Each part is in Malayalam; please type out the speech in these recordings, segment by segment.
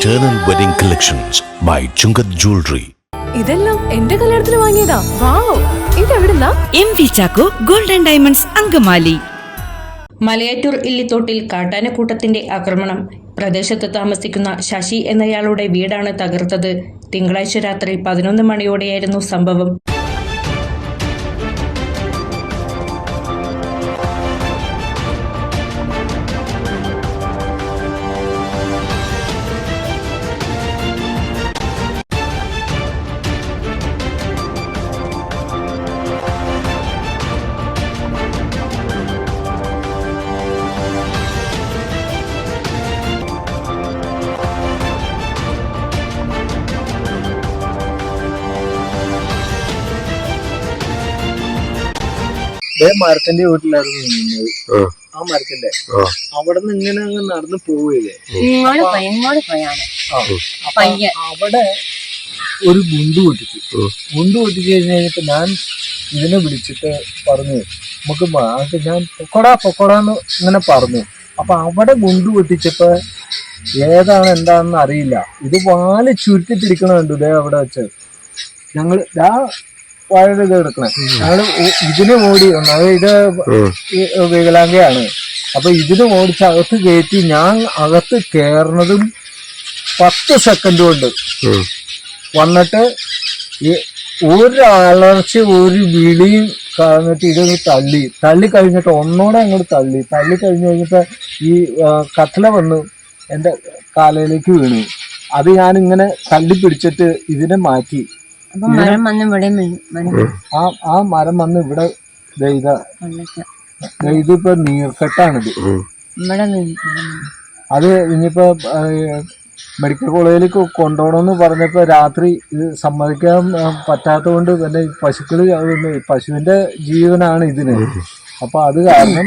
Eternal Wedding Collections by Chungat Jewelry. ഇതെല്ലാം എന്റെ കല്യാണത്തിന് വാങ്ങിയതാ. Wow ഇതെവിടുന്നാ? M V Chacko golden diamonds Angamaly. Malayattoor ഇല്ലിത്തോട്ടിൽ കാട്ടാനക്കൂട്ടത്തിന്റെ ആക്രമണം. പ്രദേശത്ത് താമസിക്കുന്ന ശശി എന്നയാളുടെ വീടാണ് തകർത്തത്. തിങ്കളാഴ്ച രാത്രി പതിനൊന്ന് മണിയോടെയായിരുന്നു സംഭവം. മരത്തിന്റെ വീട്ടിലായിരുന്നു നിന്നത്. ആ. മരത്തിന്റെ. അവിടെ നിന്ന് ഇങ്ങനെ അങ്ങ് നടന്ന് പോവുകയില്ലേ. അവിടെ ഒരു ഗുണ്ട് പൊട്ടിച്ചു. ഗുണ്ട് പൊട്ടിച്ചു കഴിഞ്ഞ് കഴിഞ്ഞിട്ട് ഞാൻ ഇതിനെ വിളിച്ചിട്ട് പറഞ്ഞു നമുക്ക് അത് ഞാൻ പൊക്കോടാ പൊക്കോടാന്ന് ഇങ്ങനെ പറഞ്ഞു. അപ്പൊ അവിടെ ഗുണ്ട് പൊട്ടിച്ചപ്പോ ഏതാണ് എന്താണെന്ന് അറിയില്ല. ഇത് വാൽ ചുരുട്ടിട്ടിരിക്കണ കണ്ടു ദേ അവിടെ വെച്ച്. ഞങ്ങൾ ആ വാഴയുടെ ഇത് എടുക്കണേ. ഞങ്ങൾ ഇതിന് ഇതിനെ അതായത് ഇത് വികലാംഗയാണ്. അപ്പൊ ഇതിന് ഓടിച്ച് അകത്ത് കയറ്റി ഞാൻ അകത്ത് കയറുന്നതും പത്ത് സെക്കൻഡ് കൊണ്ട്. വന്നിട്ട് ഈ ഒരു അലർച്ച ഒരു വിളിയും കളഞ്ഞിട്ട് ഇതൊന്ന് തള്ളി. തള്ളി കഴിഞ്ഞിട്ട് ഒന്നോടെ അങ്ങോട്ട് തള്ളി. തള്ളി കഴിഞ്ഞ് കഴിഞ്ഞിട്ട് ഈ കട്ടല വന്ന് എന്റെ കാലയിലേക്ക് വീണു. അത് ഞാനിങ്ങനെ ഇങ്ങനെ തള്ളി പിടിച്ചിട്ട് ഇതിനെ മാറ്റി. അപ്പൊ മരം വന്ന് ഇവിടെ വീണു. ആ ആ മരം വന്ന് ഇവിടെ ദേ ഇതാ. ഇതിപ്പോ നീർക്കെട്ടാണിത് ഇവിടെ. അത് ഇനിയിപ്പോ മെഡിക്കൽ കോളേജിലേക്ക് കൊണ്ടുപോകണമെന്ന് പറഞ്ഞപ്പോ രാത്രി ഇത് സമ്മതിക്കാൻ പറ്റാത്ത പറ്റാത്തതുകൊണ്ട് പിന്നെ ഈ പശുക്കൾ പശുവിന്റെ ജീവനാണ് ഇതിന്. അപ്പൊ അത് കാരണം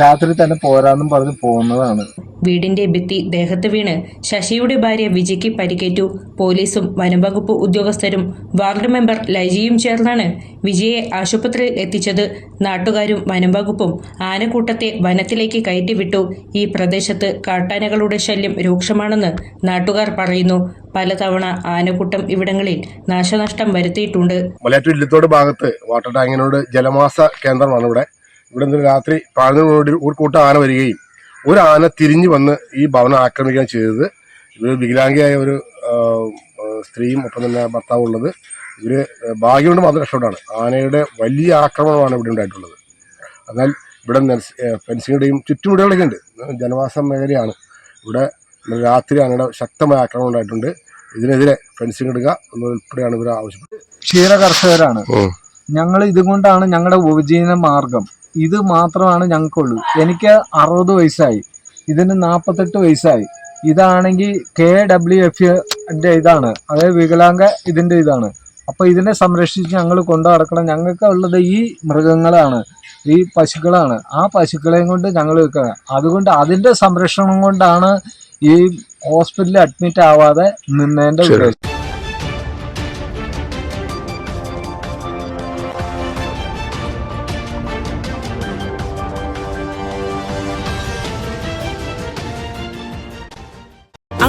രാത്രി തന്നെ പോരാന്നും പറഞ്ഞ് പോകുന്നതാണ്. വീടിന്റെ ഭിത്തി ദേഹത്ത് വീണ് ശശിയുടെ ഭാര്യ വിജയ്ക്ക് പരിക്കേറ്റു. പോലീസും വനംവകുപ്പ് ഉദ്യോഗസ്ഥരും വാർഡ് മെമ്പർ ലൈജിയും ചേർന്നാണ് വിജയെ ആശുപത്രിയിൽ എത്തിച്ചത്. നാട്ടുകാരും വനംവകുപ്പും ആനക്കൂട്ടത്തെ വനത്തിലേക്ക് കയറ്റിവിട്ടു. ഈ പ്രദേശത്ത് കാട്ടാനകളുടെ ശല്യം രൂക്ഷമാണെന്ന് നാട്ടുകാർ പറയുന്നു. പലതവണ ആനക്കൂട്ടം ഇവിടങ്ങളിൽ നാശനഷ്ടം വരുത്തിയിട്ടുണ്ട്. മലയാറ്റൂർ ഇല്ലത്തോട് ഭാഗത്ത് വാട്ടർ ടാങ്കിനോട് ജലമാസ കേന്ദ്രമാണ് ഇവിടെ. ഇവിടെ നിന്ന് രാത്രി പതിനൊന്നോട് ഒരു കൂട്ടം ആന വരികയും ഒരു ആന തിരിഞ്ഞു വന്ന് ഈ ഭവനം ആക്രമിക്കുകയും ചെയ്തത്. ഇവർ വികലാംഗിയായ ഒരു സ്ത്രീയും ഒപ്പം തന്നെ ഭർത്താവും ഉള്ളത് ഇവർ ഭാഗ്യം കൊണ്ട് മാത്രം രക്ഷപ്പെട്ടാണ് ആനയുടെ വലിയ ആക്രമണമാണ് ഇവിടെ ഉണ്ടായിട്ടുള്ളത്. എന്നാൽ ഇവിടെ ഫെൻസിങ്ങുടെയും ചുറ്റുമുടികളൊക്കെ ഉണ്ട്. ജനവാസ മേഖലയാണ്. ഇവിടെ രാത്രി ആനയുടെ ശക്തമായ ആക്രമണം ഉണ്ടായിട്ടുണ്ട്. ഇതിനെതിരെ ഫെൻസിങ് ഇടുക എന്നുൾപ്പെടെയാണ് ഇവർ ആവശ്യപ്പെട്ടത്. ക്ഷീര കർഷകരാണ് ഞങ്ങൾ ഇതുകൊണ്ടാണ് ഞങ്ങളുടെ ഉപജീവന മാർഗം ഇത് മാത്രമാണ് ഞങ്ങൾക്കുള്ളൂ. എനിക്ക് അറുപത് വയസ്സായി. ഇതിന് നാൽപ്പത്തെട്ട് വയസ്സായി. ഇതാണെങ്കിൽ കെ ഡബ്ല്യു എഫ് ഇതാണ്. അതായത് വികലാംഗ ഇതിന്റെ ഇതാണ്. അപ്പോൾ ഇതിനെ സംരക്ഷിച്ച് ഞങ്ങൾ കൊണ്ടു നടക്കണം. ഞങ്ങൾക്ക് ഉള്ളത് ഈ മൃഗങ്ങളാണ്. ഈ പശുക്കളാണ്. ആ പശുക്കളെയും കൊണ്ട് ഞങ്ങൾ വെക്കുക അതുകൊണ്ട് അതിന്റെ സംരക്ഷണം കൊണ്ടാണ് ഈ ഹോസ്പിറ്റലിൽ അഡ്മിറ്റ് ആവാതെ നിന്നതിന്റെ ഉദ്ദേശം.